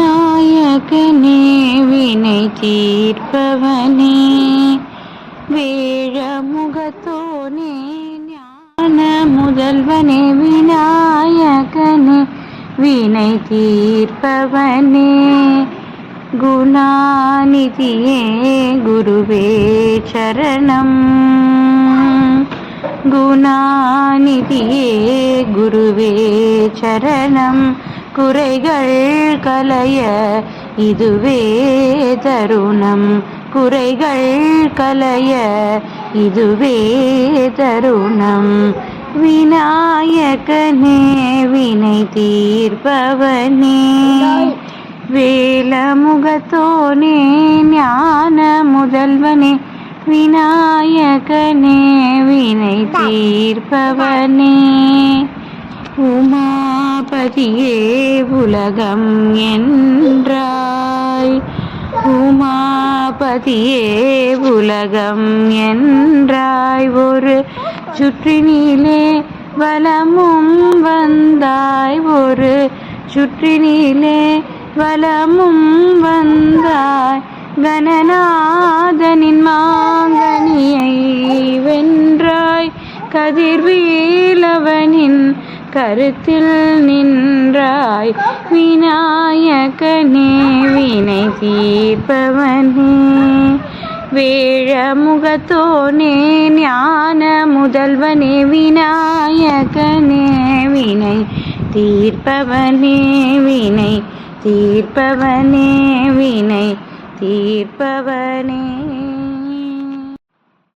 விநாயகனே வினை தீர்ப்பவனே வேழமுகத்தோனே ஞான முதல்வனே விநாயகனே வினை தீர்ப்பவனே குணாநிதியே குருவே சரணம் குணாநிதியே குருவே சரணம் குறைகள் கலைய இதுவே தருணம். குறைகள் கலைய இதுவே தருணம். விநாயகனே வினை தீர்ப்பவனே. வேலமுகத்தோனே ஞான முதல்வனே. விநாயகனே வினை தீர்ப்பவனே. உமா உமாபதியே உலகம் என்றாய். உமாபதியே உலகம் என்றாய். ஒரு சுற்றினிலே வலமும் வந்தாய். ஒரு சுற்றினிலே வலமும் வந்தாய். கணநாதனின் மாங்கனியை வென்றாய். கதிர்வீலவனின் கருத்தில் நின்றாய். விநாயகனே வினை தீர்ப்பவனே. வேழமுகத்தோனே ஞான முதல்வனே. விநாயகனே வினை தீர்ப்பவனே. வினை தீர்ப்பவனே வினை தீர்ப்பவனே.